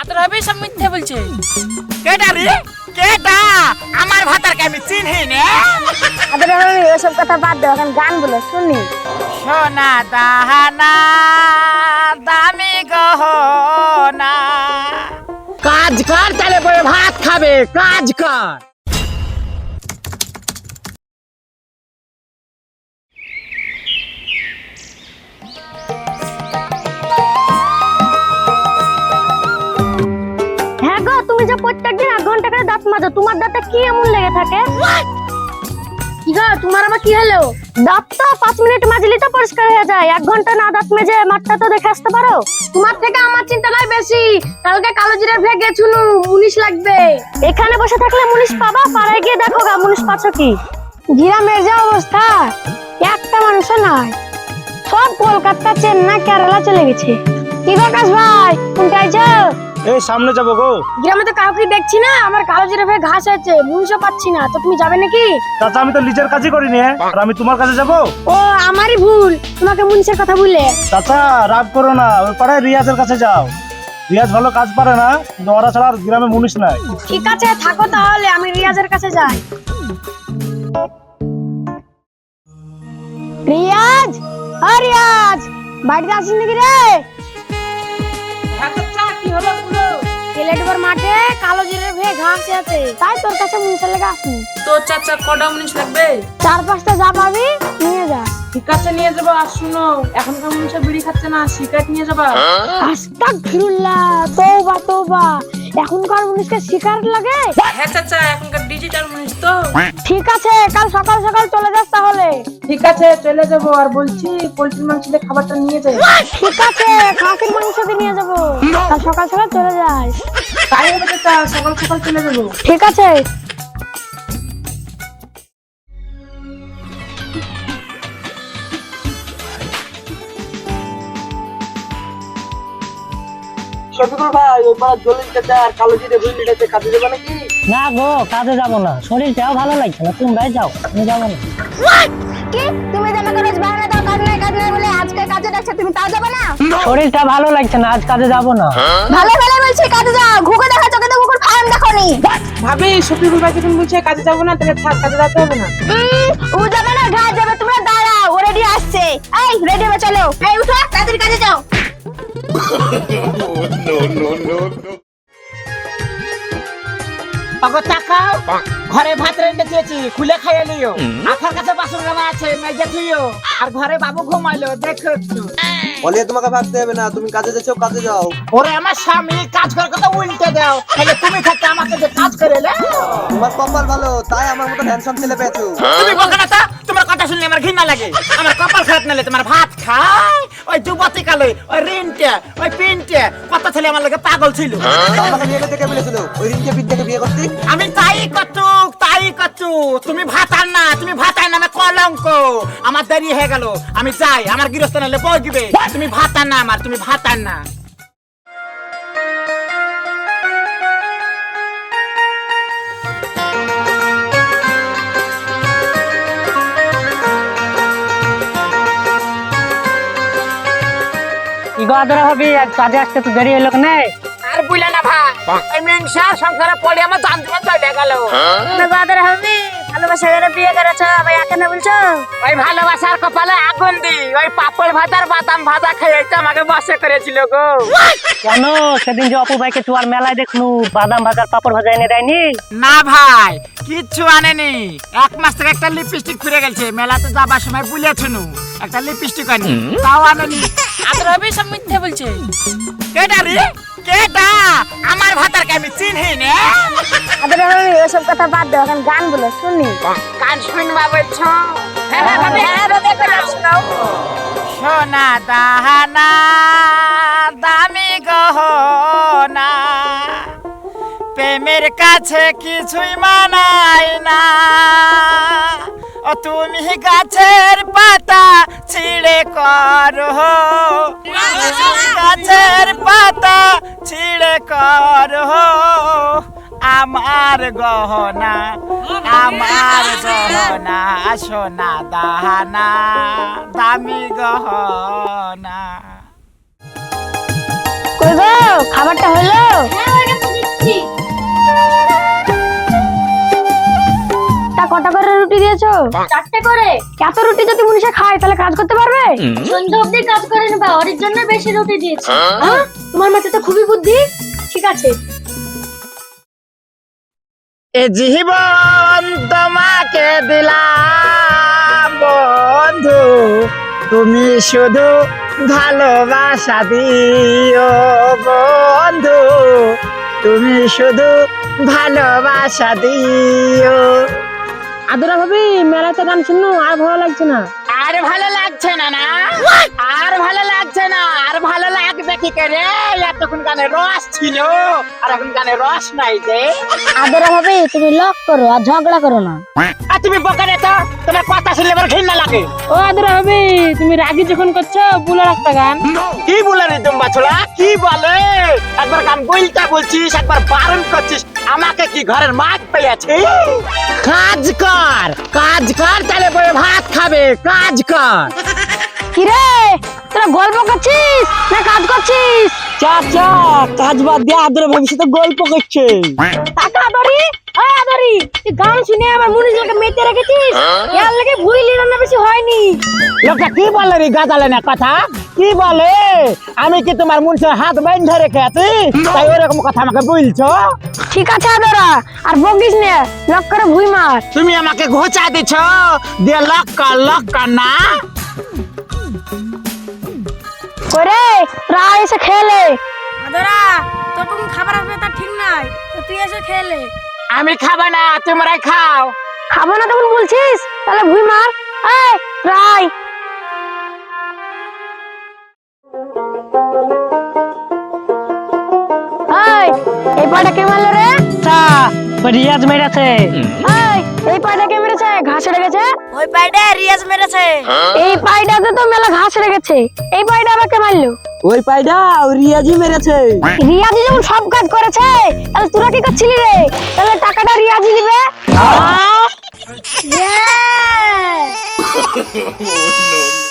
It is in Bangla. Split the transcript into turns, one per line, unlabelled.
আতর হবে সব মিথ্যে বলছে।
কেডা রে? কেডা? আমার ভাতারকে আমি চিনহি নে।
আদর এসব কথা বাদ দাও এখন গান বলো শুনি।
সোনা দাহানা দামি গহনা।
কাজ কর তাহলে পরে ভাত খাবে কাজ কর।
যে প্রত্যেকদিন এক ঘণ্টা করে দাঁত মাজো তোমার দাঁতে কি এমন লেগে থাকে? কি গো তোমার আবার কি হলো? দাঁত তো পাঁচ মিনিট মাজলি তো পরিষ্কার হয়ে যায়। এক ঘণ্টা না দাঁত মেজে মাঠটা তো দেখে আসতে পারো? তোমার থেকে আমার চিন্তাটাই বেশি। কালকে কালো জিরা ভেগে গেছুনু মুনিশ লাগবে। এখানে বসে থাকলে মুনিশ পাবা? পাড়ায় গিয়ে দেখো গা মুনিশ পাচ্ছ কি। গ্রামের যা অবস্থা। একটা মানুষও নাই। সব কলকাতা চেন্নাই কেরালা চলে গেছে। কি গো কাশ ভাই কোনটা আইছো?
এই সামনে যাব গো।
গ্রামে তো কাউকে দেখছি না আমার কালো জিরে ভাই ঘাস আছে মুনিশও পাচ্ছি না। তো তুমি যাবে নাকি?
চাচা আমি তো নিজের কাজই করিনি হ্যাঁ? আর আমি তোমার কাছে যাব?
ও আমারই ভুল। তোমাকে মুনিশের কথা বললে।
চাচা রাগ করো না ওই পাড়ায় রিয়াজের কাছে যাও। রিয়াজ ভালো কাজ পারে না কিন্তু ওরা ছাড়া আর গ্রামে মুনিশ নাই।
ঠিক আছে থাকো তাহলে আমি রিয়াজের কাছে যাই। রিয়াজ? ও রিয়াজ! বাড়িতে আসিস নাকি রে?
হ্যাঁ তো চা কি হলো? বলো
মাঠে কালো জিরের ভে ঘাস আছে। তাই তোর কাছে মুনিশের লেগে আসনি
তোর চাচা কটা মুনিশ লাগবে?
চার পাঁচটা যা পাবি নিয়ে যা।
ঠিক আছে নিয়ে যাব। আর শুনো এখনকার মানুষের বিড়ি খাচ্ছে না সিগারেট নিয়ে যাবা।
বা তো বা এখনকার মানুষকে শিকার লাগে?
হ্যাঁ চাচা এখনকার ডিজিটাল মুনিশ তো।
ঠিক আছে কাল সকাল সকাল চলে যাস তাহলে।
ঠিক আছে চলে যাব আর বলছি পোল্ট্রির মাংস দিয়ে খাবারটা নিয়ে যাই।
ঠিক আছে খাসির মাংস দিয়ে নিয়ে যাব। কাল সকাল সকাল চলে যাস।
তাই হবে চাচা সকাল সকাল চলে যাব।
ঠিক আছে।
শফিকুল ভাই ওই পাড়া জলিল চাচা আর কালো জিরে বুঝলিটাতে কাজে যাবে নাকি?
না গো কাজে যাব না। শরীরটাও ভালো লাগছে না তোমরাই যাও আমি যাব না।
কি? তুমি যে আমাকে রোজ বাহানা দাও কাজ নাই কাজ নাই বলে আজকে কাজে ডাকছে তুমি তাও যাবে না?
শরীরটা ভালো লাগছে না আজ কাজে যাব না।
ভালো ভালো বলছি কাজে যাও ঘুকে দেখা চোখে তো ঘুকুর ফার্ম দেখো নি
ভাবি শফিকুল ভাই যখন বলছে কাজে যাব না তাহলে থাক কাজে যেতে হবে না।
ও যাবে না ঘাট যাবে তোমরা দাঁড়াও ও রেডি আসছে। এই রেডি হবে চলো। এই উঠো তাড়াতাড়ি কাজে যাও।
তাকাও ঘরে ভাত রেন্ডে দিয়েছি খুলে খাইয়ে আখার কাছে বাসন আছে মেজে থুইও আর ঘরে বাবু ঘুমাইলো দেখো একটু।
বলে তোমাকে ভাবতে হবে না তুমি কাজে যাচ্ছ কাজে যাও।
ওরে আমার স্বামী কাজ করার কথা উল্টে দাও। তাহলে তুমি থাকতে আমাকে যে কাজ করে লে
তোমার কপাল ভালো তাই আমার মতো হ্যান্ডসাম ছেলে পেয়েছ।
তুমি বলছো না তোমার কথা শুনলে আমার ঘৃণা লাগে। আমার কপাল খারাপ নালে তোমার ভাত খাই। ওই যুবতী কালে ওই রিনটে ওই পিনটে কত ছেলে আমার লাগে পাগল ছিল।
আমাকে বিয়ে করতে কে বলেছিল ওই রিঙ্কে বিদ্যাকে বিয়ে করতে
আমি তাই কচুক তাই কচুক তুমি ভাতার না তুমি ভাতার নামে কলঙ্ক। আমার দেরি হয়ে গেল আমি যাই আমার গৃহস্থ নালে দিবে। তুমি ভাতার না আমার তুমি ভাতার না।
কি গো আদরা ভাবি আজ কাজে আসতে তো দেরি হলো না।
আর বুঝলে না ভাই ওই মেনসার সংসারে পড়ে আমার গেল।
বাজারে হবে ভালোবাসা করে বিয়ে করেছ না বলছো?
ওই ভালোবাসার কপালে আগুন দি ওই পাপড় ভাজার বাদাম ভাজা খেয়ে তো আমাকে বসে করেছিল গো।
কেন? সেদিন যে অপু ভাইকে চুয়ার মেলায় দেখলু বাদাম ভাজার পাপড় ভাজা এনে দেয়নি?
না ভাই কিচ্ছু আনেনি। এক মাস থেকে একটা লিপস্টিক ফিরে গেছে মেলাতে যাবার সময় বুলেছুনু একটা লিপস্টিক আনি। তাও আনেনি।
আতর হবে সব মিথ্যে বলছে।
কেডা রে? কেডা? আমার ভাতারকে আমি চিনহি নে।
আদর এসব কথা বাদ দাও এখন গান বলো শুনি।
কান শুনবা বলছো?
হ্যাঁ ভাবি। হ্যাঁ ভাবি একটা গান শোনাও
সোনা দাহানা দামি গহনা প্রেমের কাছে কিছুই মানাই না। তুমি গাছের পাতা ছিঁড়ে করো গাছের পাতা ছিঁড়ে করো আমার গহনা আমার গহনা সোনা দাহানা দামি গহনা।
কই খাবারটা হলো? তা কটা করে রুটি দিয়েছ? চারটে করে? এত রুটি যদি মুনিষা খায় তাহলে কাজ করতে পারবে? সন্ধ্যা অবধি কাজ করে নেবা ওর জন্য বেশি রুটি দিয়েছি। হ্যাঁ? তোমার মাথায় তো খুবই বুদ্ধি। ঠিক আছে।
এ জীবন তোমাকে দিলাম বন্ধু। তুমি শুধু ভালোবাসা দিও বন্ধু। তুমি শুধু ভালোবাসা দিও।
আদরা ভাবি মেলাতে গান শুনো আর ভালো লাগছে না।
আর ভালো লাগছে না না? আর ভালো লাগছে না? আর ভালো লাগবে কি করে? এতক্ষণ গানে রস ছিল আর এখন গানে রস নাই যে।
আদরা ভাবে তুমি লক করো আর ঝগড়া করো না।
আর তুমি বকানে তো তোমার কথা শুনলে আমার ঘৃণা লাগে।
ও আদরা ভাবি তুমি রাগি যখন করছ বুলার একটা গান।
কি বলে রে তুমি বাছলা কি বলে? একবার গান বলতে বলছিস একবার বারণ করছিস। আমাকে কি ঘরের মাছ পেয়েছি? কাজ কর কাজ কর তাহলে বলে ভাত খাবে কাজ কর।
কিরে তোরা গল্প করছিস না কাজ করছিস?
চা চা কাজ বাদ দিয়ে আদর ভবিষ্যতে গল্প করছে।
টাকা আদরি তুই গান শুনে আমার মুনিশকে মেতে রেখেছিস? ইয়ার লাগে ভুইলি রান্না বেশি হয়নি।
লোকটা কি বলে রে গাজালে না কথা? কি বলে? আমি কি তোমার মুনসে হাত বেঁধে রেখে আছি? তাই ওরকম কথা আমাকে বলছো?
ঠিক আছে আদরা আর বকিস নে লক করে ভুই মার।
তুমি আমাকে ঘোচা দিছ? দিয়ে লক কর লক কর না।
করে তোরা এসে খেলে।
আদরা তোর কোন খাবার আসবে তা ঠিক নাই তো তুই এসে খেলে।
আমি খাব না তোমরাই খাও।
খাব না তখন বলছিস? তাহলে ভুই মার। এই রাই। এই এই পাটা কে মারলো রে?
তা রিয়াজ মেরেছে।
এই এই পাটা কে মেরেছে? ঘাস লেগেছে
ওই পাইডে রিয়াজ মেরেছে।
এই পাইটাতে তো মেলা ঘাস লেগেছে এই পাইটা আবার কে মারলো।
ওই পাইডা রিয়াজি মেরেছে।
রিয়াজি যেমন সব কাজ করেছে তাহলে তোরা কি করছিলি রে? তাহলে টাকাটা রিয়াজি দিবে? Yeah!